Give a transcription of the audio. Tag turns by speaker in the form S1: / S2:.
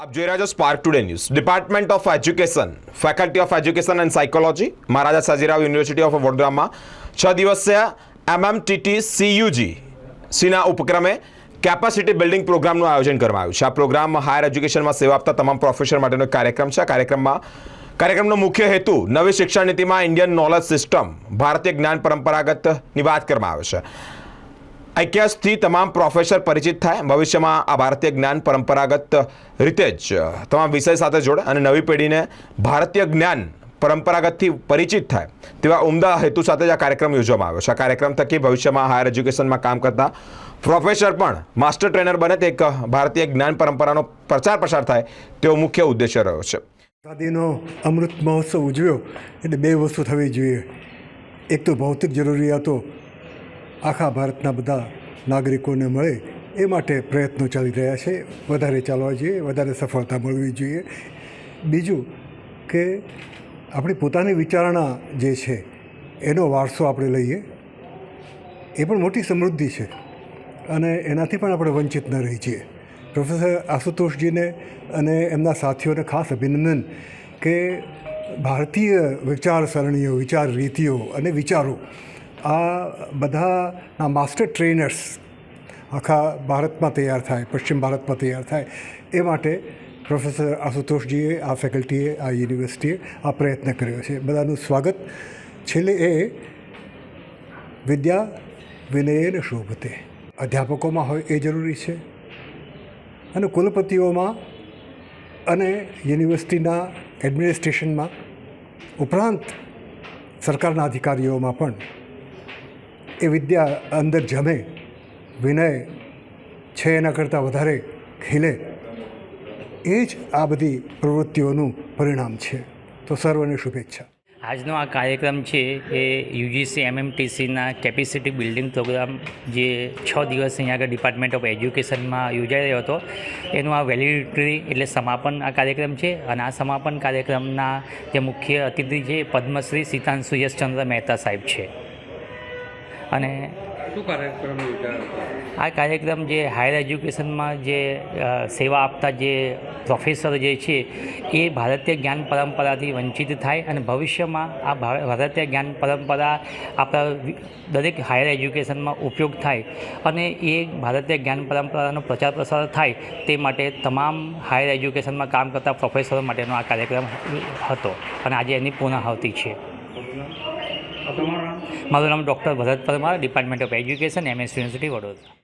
S1: આપ જોઈ રહ્યા છો spark today news department of education faculty of education and psychology Maharaja Sajirao university of વડોદરામાં છ દિવસીય એમએમટીટી સીયુજી સીના ઉપક્રમે કેપેસિટી બિલ્ડિંગ પ્રોગ્રામનું આયોજન કરવામાં આવ્યું છે. આ પ્રોગ્રામ હાયર એજ્યુકેશનમાં સેવા આપતા તમામ પ્રોફેસર માટેનો કાર્યક્રમ છે. આ કાર્યક્રમમાં, કાર્યક્રમનો મુખ્ય હેતુ નવી શિક્ષણ નીતિમાં ઇન્ડિયન નોલેજ સિસ્ટમ ભારતીય જ્ઞાન પરંપરાગતની વાત કરવામાં આવે છે. આઈક્યાસથી તમામ પ્રોફેસર પરિચિત થાય. ભવિષ્યમાં આ ભારતીય જ્ઞાન પરંપરાગત રીતે જ તમામ વિષય સાથે જોડે અને નવી પેઢીને ભારતીય જ્ઞાન પરંપરાગતથી પરિચિત થાય તેવા ઉમદા હેતુ સાથે જ આ કાર્યક્રમ યોજવામાં આવ્યો છે. આ કાર્યક્રમ થકી ભવિષ્યમાં હાયર એજ્યુકેશનમાં કામ કરતા પ્રોફેસર પણ માસ્ટર ટ્રેનર બને તે એક ભારતીય જ્ઞાન પરંપરાનો પ્રચાર પ્રસાર થાય તેવો મુખ્ય ઉદ્દેશ્ય રહ્યો છે.
S2: આઝાદીનો અમૃત મહોત્સવ ઉજવ્યો એટલે બે વસ્તુ થવી જોઈએ. એક તો ભૌતિક જરૂરિયાતો આખા ભારતના બધા નાગરિકોને મળે એ માટે પ્રયત્નો ચાલી રહ્યા છે. વધારે ચાલવા જોઈએ, વધારે સફળતા મળવી જોઈએ. બીજું કે આપણી પોતાની વિચારણા જે છે, એનો વારસો આપણે લઈએ. એ પણ મોટી સમૃદ્ધિ છે અને એનાથી પણ આપણે વંચિત ન રહી છીએ પ્રોફેસર આશુતોષજીને અને એમના સાથીઓને ખાસ અભિનંદન કે ભારતીય વિચારસરણીઓ વિચાર રીતિઓ અને વિચારો આ બધાના માસ્ટર ટ્રેનર્સ આખા ભારતમાં તૈયાર થાય, પશ્ચિમ ભારતમાં તૈયાર થાય. એ માટે પ્રોફેસર આશુતોષજીએ, આ ફેકલ્ટીએ, આ યુનિવર્સિટીએ આ પ્રયત્ન કર્યો છે. બધાનું સ્વાગત. છેલ્લે એ વિદ્યા વિનયને શોભતે. અધ્યાપકોમાં હોય એ જરૂરી છે અને કુલપતિઓમાં અને યુનિવર્સિટીના એડમિનિસ્ટ્રેશનમાં ઉપરાંત સરકારના અધિકારીઓમાં પણ એ વિદ્યા અંદર જમે, વિનય છે એના કરતાં વધારે ખીલે. એ જ આ બધી પ્રવૃત્તિઓનું પરિણામ છે. તો સર્વને શુભેચ્છા.
S3: આજનો આ કાર્યક્રમ છે એ યુજીસી એમએમટીસીના કેપેસિટી બિલ્ડિંગ પ્રોગ્રામ જે છ દિવસ અહીંયા આગળ ડિપાર્ટમેન્ટ ઓફ એજ્યુકેશનમાં યોજાઈ રહ્યો હતો. એનું આ વેલિડિટરી એટલે સમાપન આ કાર્યક્રમ છે અને આ સમાપન કાર્યક્રમના જે મુખ્ય અતિથિ છે પદ્મશ્રી સીતાંશુ યશચંદ્ર મહેતા સાહેબ છે. અને
S4: શું કાર્યક્રમ
S3: આ કાર્યક્રમ જે હાયર એજ્યુકેશનમાં જે સેવા આપતા જે પ્રોફેસર જે છે એ ભારતીય જ્ઞાન પરંપરાથી વંચિત થાય અને ભવિષ્યમાં આ ભારતીય જ્ઞાન પરંપરા આપણા દરેક હાયર એજ્યુકેશનમાં ઉપયોગ થાય અને એ ભારતીય જ્ઞાન પરંપરાનો પ્રચાર પ્રસાર થાય તે માટે તમામ હાયર એજ્યુકેશનમાં કામ કરતા પ્રોફેસરો માટેનો આ કાર્યક્રમ હતો અને આજે એની પૂર્ણાહુતિ છે. મારું નામ doctor Bharat Parmar department of education MS university Vadodara.